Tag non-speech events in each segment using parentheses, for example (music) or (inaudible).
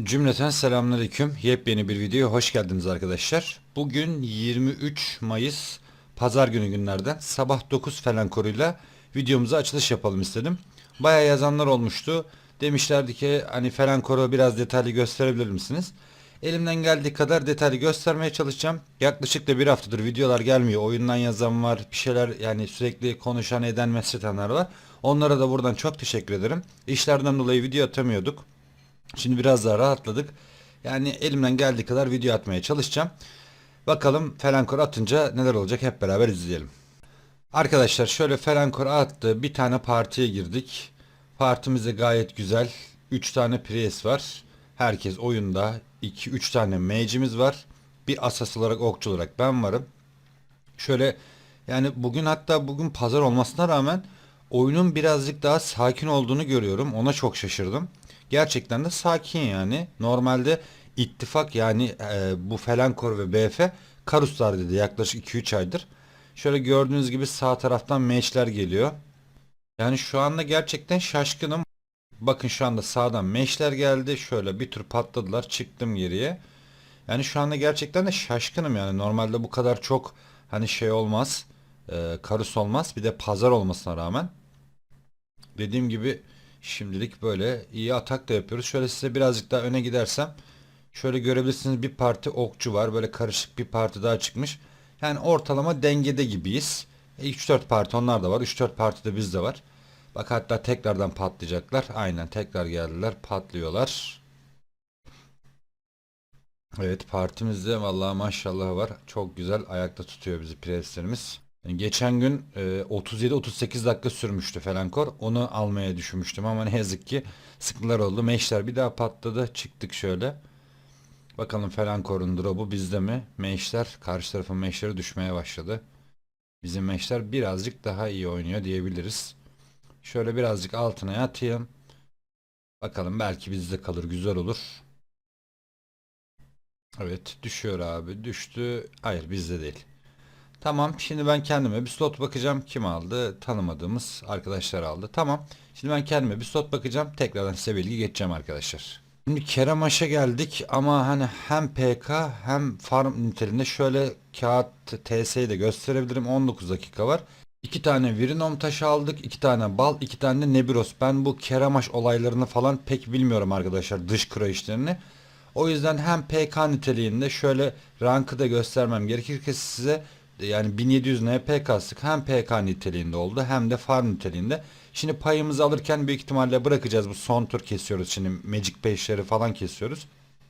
Cümleten selamünaleyküm. Yepyeni bir videoya hoş geldiniz arkadaşlar. Bugün 23 Mayıs Pazar günü günlerden sabah 9 falan koruyla videomuza açılış yapalım istedim. Baya yazanlar olmuştu. Demişlerdi ki hani falan koru biraz detaylı gösterebilir misiniz? Elimden geldiği kadar detaylı göstermeye çalışacağım. Yaklaşık da bir haftadır videolar gelmiyor. Oyundan yazan var. Bir şeyler yani sürekli konuşan eden mesaj atanlar var. Onlara da buradan çok teşekkür ederim. İşlerden dolayı video atamıyorduk. Şimdi biraz daha rahatladık. Yani elimden geldiği kadar video atmaya çalışacağım. Bakalım Felankor atınca neler olacak hep beraber izleyelim. Arkadaşlar şöyle Felankor attı. Bir tane partiye girdik. Partimiz de gayet güzel. 3 tane Prius var. Herkes oyunda. 2-3 tane mage'imiz var. Bir asas olarak okçu olarak ben varım. Şöyle yani bugün hatta bugün pazar olmasına rağmen oyunun birazcık daha sakin olduğunu görüyorum. Ona çok şaşırdım. Gerçekten de sakin yani. Normalde ittifak yani e, bu Felankor ve BF Karuslar dedi yaklaşık 2-3 aydır. Şöyle gördüğünüz gibi sağ taraftan meşler geliyor. Yani şu anda gerçekten şaşkınım. Bakın şu anda sağdan meşler geldi. Şöyle bir tür patladılar. Çıktım geriye. Yani şu anda gerçekten de şaşkınım yani. Normalde bu kadar çok hani şey olmaz. E, karus olmaz. Bir de pazar olmasına rağmen. Dediğim gibi şimdilik böyle iyi atak da yapıyoruz. Şöyle size birazcık daha öne gidersem. Şöyle görebilirsiniz bir parti okçu var. Böyle karışık bir parti daha çıkmış. Yani ortalama dengede gibiyiz. 3-4 parti onlar da var. 3-4 parti de bizde var. Bak hatta tekrardan patlayacaklar. Aynen tekrar geldiler. Patlıyorlar. Evet partimizde vallahi maşallah var. Çok güzel ayakta tutuyor bizi preslerimiz. Yani geçen gün e, 37-38 dakika sürmüştü Felankor. Onu almaya düşünmüştüm ama ne yazık ki sıkıntılar oldu. Meşler bir daha patladı. Çıktık şöyle. Bakalım Felankor'un drop'u bizde mi? Meşler karşı tarafın meşleri düşmeye başladı. Bizim meşler birazcık daha iyi oynuyor diyebiliriz. Şöyle birazcık altına yatayım. Bakalım belki bizde kalır güzel olur. Evet düşüyor abi düştü. Hayır bizde değil. Tamam şimdi ben kendime bir slot bakacağım. Kim aldı? Tanımadığımız arkadaşlar aldı. Tamam. Şimdi ben kendime bir slot bakacağım. Tekrardan size bilgi geçeceğim arkadaşlar. Şimdi Keremaş'a geldik ama hani hem PK hem farm niteliğinde şöyle kağıt TS'yi de gösterebilirim. 19 dakika var. İki tane Virinom taşı aldık. iki tane bal, iki tane de Nebiros. Ben bu Keramaş olaylarını falan pek bilmiyorum arkadaşlar. Dış kura işlerini. O yüzden hem PK niteliğinde şöyle rankı da göstermem gerekirse size yani 1700 NP kastık hem PK niteliğinde oldu hem de farm niteliğinde. Şimdi payımızı alırken büyük ihtimalle bırakacağız bu son tur kesiyoruz şimdi Magic Page'leri falan kesiyoruz.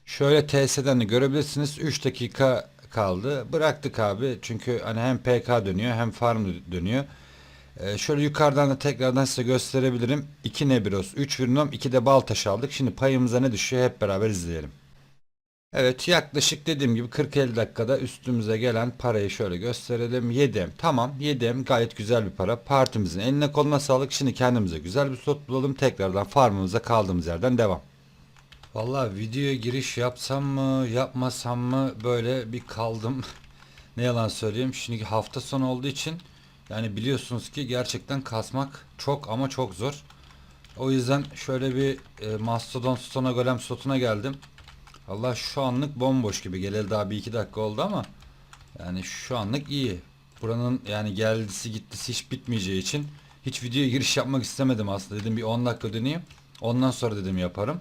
Şöyle TS'den de görebilirsiniz 3 dakika kaldı bıraktık abi çünkü hani hem PK dönüyor hem farm dönüyor. Ee, şöyle yukarıdan da tekrardan size gösterebilirim. 2 Nebiros, 3 Virnom, 2 de Baltaş aldık. Şimdi payımıza ne düşüyor hep beraber izleyelim. Evet yaklaşık dediğim gibi 40-50 dakikada üstümüze gelen parayı şöyle gösterelim. 7M tamam 7M gayet güzel bir para. Partimizin eline koluna sağlık. Şimdi kendimize güzel bir slot bulalım. Tekrardan farmımıza kaldığımız yerden devam. Vallahi videoya giriş yapsam mı yapmasam mı böyle bir kaldım. (laughs) ne yalan söyleyeyim. Şimdi hafta sonu olduğu için yani biliyorsunuz ki gerçekten kasmak çok ama çok zor. O yüzden şöyle bir e, Mastodon Stona Golem slotuna geldim. Allah şu anlık bomboş gibi. Geleli daha bir iki dakika oldu ama yani şu anlık iyi. Buranın yani geldisi gittisi hiç bitmeyeceği için hiç videoya giriş yapmak istemedim aslında. Dedim bir 10 dakika döneyim. Ondan sonra dedim yaparım.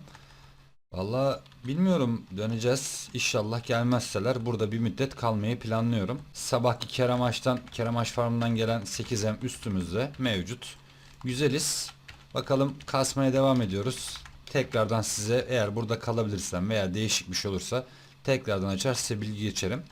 Valla bilmiyorum döneceğiz. İnşallah gelmezseler burada bir müddet kalmayı planlıyorum. Sabahki Keremaş'tan Keremaş Farm'dan gelen 8M üstümüzde mevcut. Güzeliz. Bakalım kasmaya devam ediyoruz. Tekrardan size eğer burada kalabilirsem veya değişik bir şey olursa tekrardan açar size bilgi geçerim.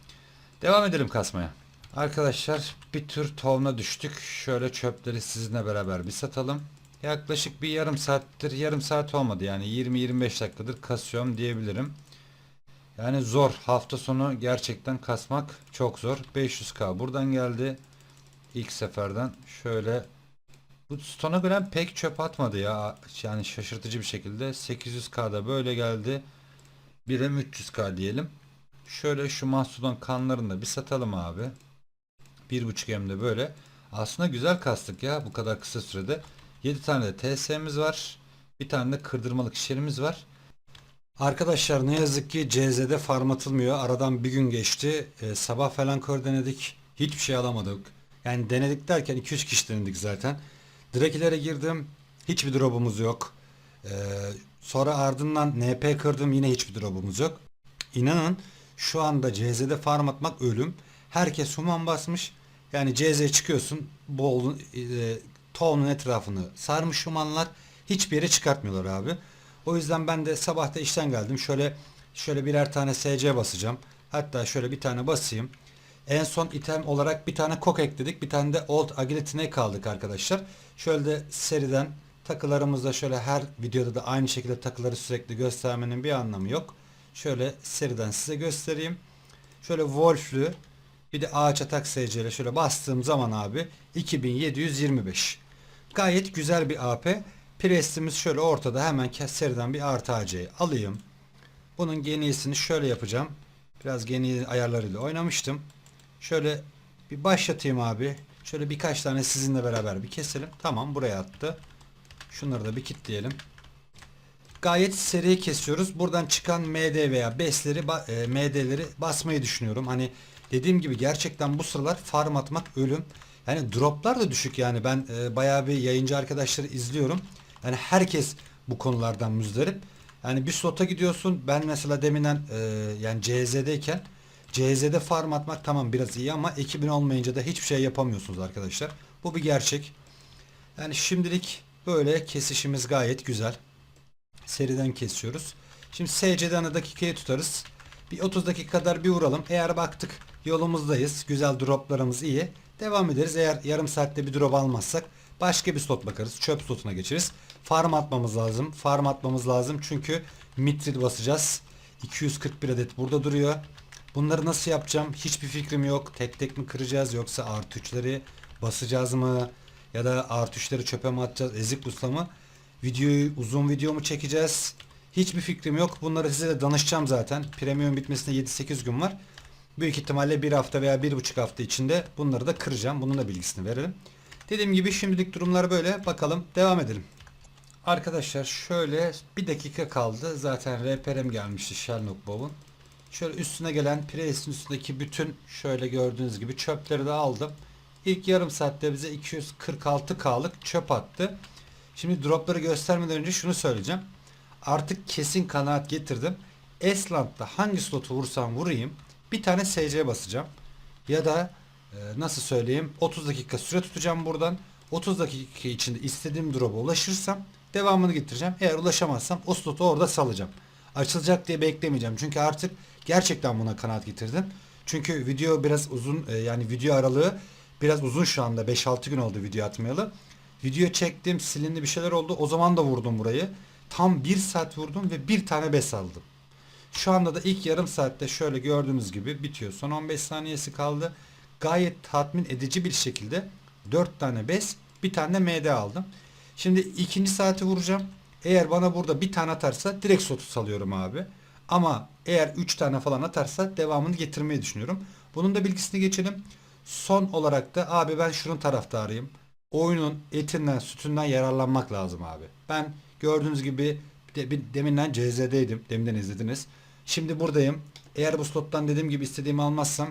Devam edelim kasmaya. Arkadaşlar bir tür tovna düştük. Şöyle çöpleri sizinle beraber bir satalım. Yaklaşık bir yarım saattir, yarım saat olmadı yani 20-25 dakikadır kasıyorum diyebilirim. Yani zor. Hafta sonu gerçekten kasmak çok zor. 500k buradan geldi. İlk seferden şöyle bu Stona Golem pek çöp atmadı ya. Yani şaşırtıcı bir şekilde. 800k'da böyle geldi. 1'e 300k diyelim. Şöyle şu Mastodon kanlarını da bir satalım abi. 1.5 M'de böyle. Aslında güzel kastık ya bu kadar kısa sürede. 7 tane de TS'miz var. Bir tane de kırdırmalık şişerimiz var. Arkadaşlar ne yazık ki CZ'de farm atılmıyor. Aradan bir gün geçti. Ee, sabah falan kör denedik. Hiçbir şey alamadık. Yani denedik derken 200 kişi denedik zaten. Direklere girdim. Hiçbir drop'umuz yok. Ee, sonra ardından NP kırdım. Yine hiçbir drop'umuz yok. İnanın şu anda CZ'de farm atmak ölüm. Herkes human basmış. Yani CZ'ye çıkıyorsun. Bolun, e, toğunun etrafını sarmış humanlar. Hiçbir yere çıkartmıyorlar abi. O yüzden ben de sabah da işten geldim. Şöyle şöyle birer tane SC basacağım. Hatta şöyle bir tane basayım. En son item olarak bir tane kok ekledik. Bir tane de Old Agility'ne kaldık arkadaşlar. Şöyle de seriden takılarımızda şöyle her videoda da aynı şekilde takıları sürekli göstermenin bir anlamı yok. Şöyle seriden size göstereyim. Şöyle Wolf'lü bir de ağaç atak SC ile şöyle bastığım zaman abi 2725. Gayet güzel bir AP. Prestimiz şöyle ortada hemen seriden bir artı AC'yi alayım. Bunun geniyesini şöyle yapacağım. Biraz geni ayarlarıyla oynamıştım. Şöyle bir başlatayım abi. Şöyle birkaç tane sizinle beraber bir keselim. Tamam buraya attı. Şunları da bir kitleyelim. Gayet seri kesiyoruz. Buradan çıkan MD veya besleri e, MD'leri basmayı düşünüyorum. Hani dediğim gibi gerçekten bu sıralar farm atmak ölüm. Yani droplar da düşük yani. Ben e, bayağı bir yayıncı arkadaşları izliyorum. Yani herkes bu konulardan müzdarip. Yani bir slota gidiyorsun. Ben mesela deminden e, yani CZ'deyken CZ'de farm atmak tamam biraz iyi ama ekibin olmayınca da hiçbir şey yapamıyorsunuz arkadaşlar. Bu bir gerçek. Yani şimdilik böyle kesişimiz gayet güzel. Seriden kesiyoruz. Şimdi SC'den de dakikayı tutarız. Bir 30 dakika kadar bir vuralım. Eğer baktık yolumuzdayız. Güzel droplarımız iyi. Devam ederiz. Eğer yarım saatte bir drop almazsak başka bir slot bakarız. Çöp slotuna geçeriz. Farm atmamız lazım. Farm atmamız lazım. Çünkü mitril basacağız. 241 adet burada duruyor. Bunları nasıl yapacağım? Hiçbir fikrim yok. Tek tek mi kıracağız yoksa artı 3'leri basacağız mı? Ya da artı 3'leri çöpe mi atacağız? Ezik busla mı? Videoyu uzun video mu çekeceğiz? Hiçbir fikrim yok. Bunları size de danışacağım zaten. Premium bitmesine 7-8 gün var. Büyük ihtimalle bir hafta veya bir buçuk hafta içinde bunları da kıracağım. Bunun da bilgisini verelim. Dediğim gibi şimdilik durumlar böyle. Bakalım devam edelim. Arkadaşlar şöyle bir dakika kaldı. Zaten RPR'm gelmişti Sherlock Bow'un. Şöyle üstüne gelen Prius'un üstündeki bütün şöyle gördüğünüz gibi çöpleri de aldım. İlk yarım saatte bize 246K'lık çöp attı. Şimdi dropları göstermeden önce şunu söyleyeceğim. Artık kesin kanaat getirdim. Esland'da hangi slotu vursam vurayım bir tane SC basacağım. Ya da e, nasıl söyleyeyim 30 dakika süre tutacağım buradan. 30 dakika içinde istediğim drop'a ulaşırsam devamını getireceğim. Eğer ulaşamazsam o slotu orada salacağım. Açılacak diye beklemeyeceğim. Çünkü artık gerçekten buna kanaat getirdim. Çünkü video biraz uzun e, yani video aralığı biraz uzun şu anda 5-6 gün oldu video atmayalı. Video çektim silindi bir şeyler oldu. O zaman da vurdum burayı. Tam 1 saat vurdum ve bir tane bes aldım. Şu anda da ilk yarım saatte şöyle gördüğünüz gibi bitiyor. Son 15 saniyesi kaldı. Gayet tatmin edici bir şekilde 4 tane bes bir tane de MD aldım. Şimdi ikinci saati vuracağım. Eğer bana burada bir tane atarsa direkt sotu salıyorum abi. Ama eğer 3 tane falan atarsa devamını getirmeyi düşünüyorum. Bunun da bilgisini geçelim. Son olarak da abi ben şunun taraftarıyım. Oyunun etinden sütünden yararlanmak lazım abi. Ben gördüğünüz gibi de, bir, deminden CZ'deydim. Deminden izlediniz. Şimdi buradayım. Eğer bu slottan dediğim gibi istediğimi almazsam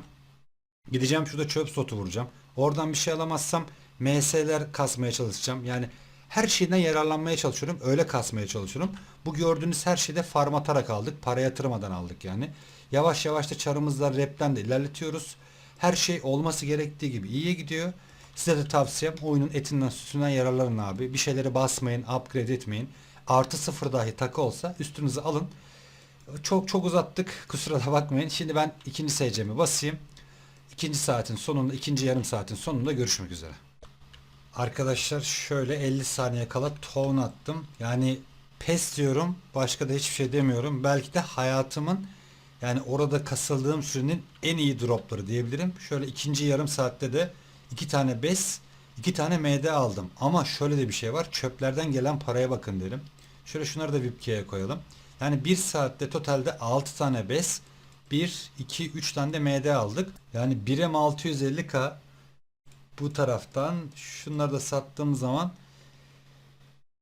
gideceğim şurada çöp slotu vuracağım. Oradan bir şey alamazsam MS'ler kasmaya çalışacağım. Yani her şeyden yararlanmaya çalışıyorum. Öyle kasmaya çalışıyorum. Bu gördüğünüz her şeyde farm atarak aldık. Para yatırmadan aldık yani. Yavaş yavaş da çarımızla repten de ilerletiyoruz. Her şey olması gerektiği gibi iyiye gidiyor. Size de tavsiyem oyunun etinden sütünden yararlanın abi. Bir şeyleri basmayın, upgrade etmeyin. Artı sıfır dahi takı olsa üstünüze alın. Çok çok uzattık. Kusura da bakmayın. Şimdi ben ikinci SC'mi basayım. İkinci saatin sonunda, ikinci yarım saatin sonunda görüşmek üzere. Arkadaşlar şöyle 50 saniye kala tone attım. Yani pes diyorum. Başka da hiçbir şey demiyorum. Belki de hayatımın yani orada kasıldığım sürenin en iyi dropları diyebilirim. Şöyle ikinci yarım saatte de iki tane bes, iki tane MD aldım. Ama şöyle de bir şey var. Çöplerden gelen paraya bakın derim. Şöyle şunları da VIPK'ye koyalım. Yani bir saatte totalde 6 tane bes, 1, 2, 3 tane de MD aldık. Yani 1'e 650k bu taraftan şunları da sattığım zaman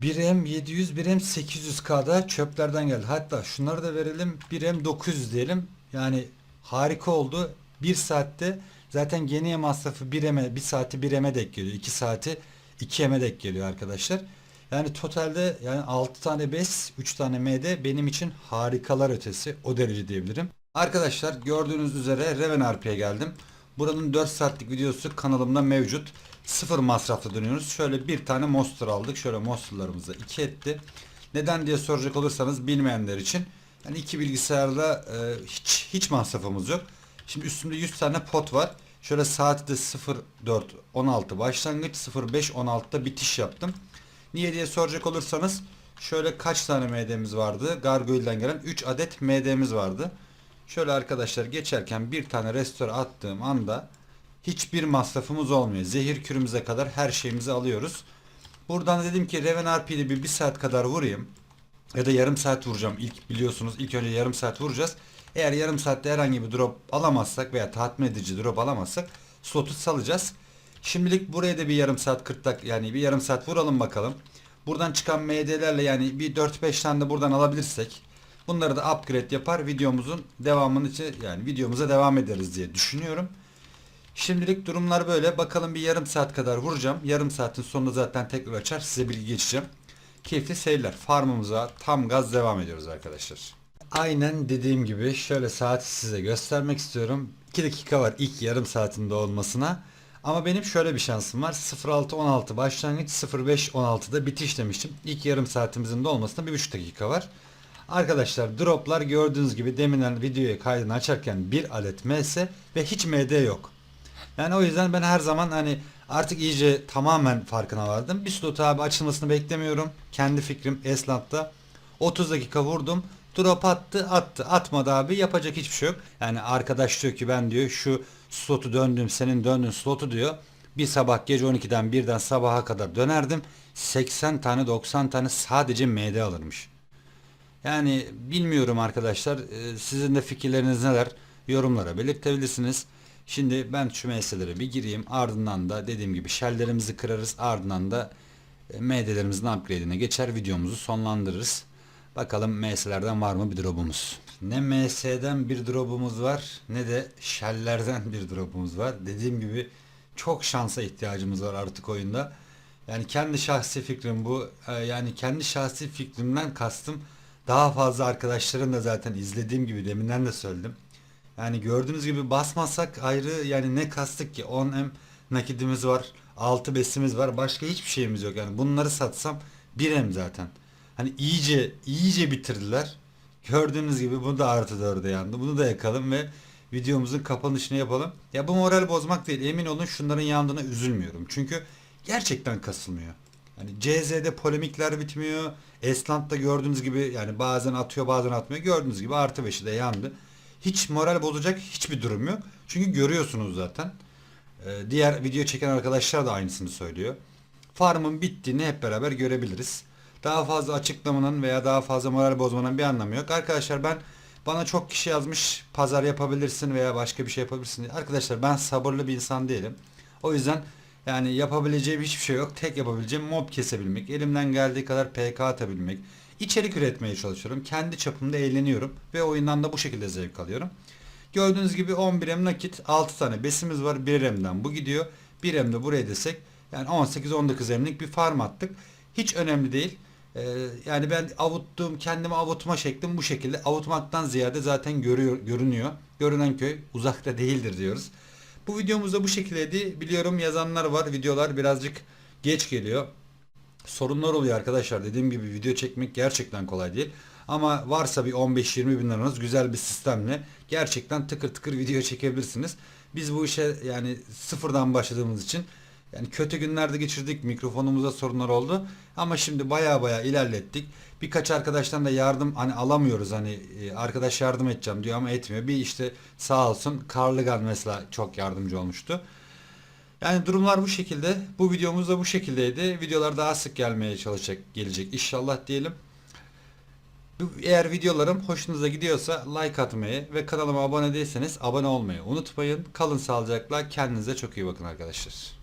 1M 700, 1M 800K'da çöplerden geldi. Hatta şunları da verelim. 1M 900 diyelim. Yani harika oldu. 1 saatte zaten geniye masrafı 1M'e 1 saati 1M'e denk geliyor. 2 saati 2M'e denk geliyor arkadaşlar. Yani totalde yani 6 tane BES, 3 tane MD benim için harikalar ötesi. O derece diyebilirim. Arkadaşlar gördüğünüz üzere Reven RP'ye geldim. Buranın 4 saatlik videosu kanalımda mevcut. Sıfır masrafla dönüyoruz. Şöyle bir tane monster aldık. Şöyle monsterlarımızı iki etti. Neden diye soracak olursanız bilmeyenler için. Yani iki bilgisayarla e, hiç hiç masrafımız yok. Şimdi üstümde 100 tane pot var. Şöyle saati de 04 16 başlangıç 05 16'da bitiş yaptım. Niye diye soracak olursanız şöyle kaç tane MD'miz vardı? Gargoyle'den gelen 3 adet MD'miz vardı. Şöyle arkadaşlar geçerken bir tane restore attığım anda hiçbir masrafımız olmuyor. Zehir kürümüze kadar her şeyimizi alıyoruz. Buradan dedim ki Reven RP'de bir, bir saat kadar vurayım. Ya da yarım saat vuracağım. İlk biliyorsunuz ilk önce yarım saat vuracağız. Eğer yarım saatte herhangi bir drop alamazsak veya tatmin edici drop alamazsak slotu salacağız. Şimdilik buraya da bir yarım saat 40 dakika yani bir yarım saat vuralım bakalım. Buradan çıkan MD'lerle yani bir 4-5 tane de buradan alabilirsek bunları da upgrade yapar videomuzun devamını için yani videomuza devam ederiz diye düşünüyorum. Şimdilik durumlar böyle. Bakalım bir yarım saat kadar vuracağım. Yarım saatin sonunda zaten tekrar açar. Size bilgi geçeceğim. Keyifli seyirler. Farmımıza tam gaz devam ediyoruz arkadaşlar. Aynen dediğim gibi şöyle saati size göstermek istiyorum. 2 dakika var ilk yarım saatinde olmasına. Ama benim şöyle bir şansım var. 06.16 başlangıç 05.16'da bitiş demiştim. İlk yarım saatimizin de olmasına 1,5 dakika var. Arkadaşlar droplar gördüğünüz gibi deminden videoya kaydını açarken bir adet MS ve hiç MD yok. Yani o yüzden ben her zaman hani artık iyice tamamen farkına vardım. Bir slot abi açılmasını beklemiyorum. Kendi fikrim Esland'da. 30 dakika vurdum. Drop attı attı. Atmadı abi yapacak hiçbir şey yok. Yani arkadaş diyor ki ben diyor şu slotu döndüm senin döndüğün slotu diyor. Bir sabah gece 12'den birden sabaha kadar dönerdim. 80 tane 90 tane sadece MD alırmış. Yani bilmiyorum arkadaşlar. Ee, Sizin de fikirleriniz neler? Yorumlara belirtebilirsiniz. Şimdi ben şu meselelere bir gireyim. Ardından da dediğim gibi shelllerimizi kırarız. Ardından da e, MD'lerimizin upgrade'ine geçer. Videomuzu sonlandırırız. Bakalım MS'lerden var mı bir drop'umuz. Ne MS'den bir drop'umuz var ne de shelllerden bir drop'umuz var. Dediğim gibi çok şansa ihtiyacımız var artık oyunda. Yani kendi şahsi fikrim bu. Ee, Yani kendi şahsi fikrimden kastım daha fazla arkadaşlarım da zaten izlediğim gibi deminden de söyledim. Yani gördüğünüz gibi basmazsak ayrı yani ne kastık ki 10M nakidimiz var 6 besimiz var başka hiçbir şeyimiz yok yani bunları satsam 1M zaten. Hani iyice iyice bitirdiler. Gördüğünüz gibi bu da artı 4'e yandı. Bunu da yakalım ve videomuzun kapanışını yapalım. Ya bu moral bozmak değil. Emin olun şunların yandığına üzülmüyorum. Çünkü gerçekten kasılmıyor. Yani CZ'de polemikler bitmiyor. Esland'da gördüğünüz gibi yani bazen atıyor bazen atmıyor. Gördüğünüz gibi artı 5'i de yandı. Hiç moral bozacak hiçbir durum yok. Çünkü görüyorsunuz zaten. Ee, diğer video çeken arkadaşlar da aynısını söylüyor. Farmın bittiğini hep beraber görebiliriz. Daha fazla açıklamanın veya daha fazla moral bozmanın bir anlamı yok. Arkadaşlar ben bana çok kişi yazmış pazar yapabilirsin veya başka bir şey yapabilirsin diye. Arkadaşlar ben sabırlı bir insan değilim. O yüzden yani yapabileceğim hiçbir şey yok. Tek yapabileceğim mob kesebilmek. Elimden geldiği kadar PK atabilmek. İçerik üretmeye çalışıyorum. Kendi çapımda eğleniyorum. Ve oyundan da bu şekilde zevk alıyorum. Gördüğünüz gibi 11M nakit 6 tane besimiz var. 1M'den bu gidiyor. 1M de buraya desek yani 18-19 M'lik bir farm attık. Hiç önemli değil. Ee, yani ben avuttuğum kendimi avutma şeklim bu şekilde. Avutmaktan ziyade zaten görüyor, görünüyor. Görünen köy uzakta değildir diyoruz. Bu videomuzda bu şekildeydi. Biliyorum yazanlar var. Videolar birazcık geç geliyor. Sorunlar oluyor arkadaşlar. Dediğim gibi video çekmek gerçekten kolay değil. Ama varsa bir 15-20 bin liranız güzel bir sistemle gerçekten tıkır tıkır video çekebilirsiniz. Biz bu işe yani sıfırdan başladığımız için yani kötü günlerde geçirdik. Mikrofonumuzda sorunlar oldu. Ama şimdi baya baya ilerlettik. Birkaç arkadaştan da yardım hani alamıyoruz. Hani e, arkadaş yardım edeceğim diyor ama etmiyor. Bir işte sağ olsun Carligan mesela çok yardımcı olmuştu. Yani durumlar bu şekilde. Bu videomuz da bu şekildeydi. Videolar daha sık gelmeye çalışacak, gelecek inşallah diyelim. Eğer videolarım hoşunuza gidiyorsa like atmayı ve kanalıma abone değilseniz abone olmayı unutmayın. Kalın sağlıcakla kendinize çok iyi bakın arkadaşlar.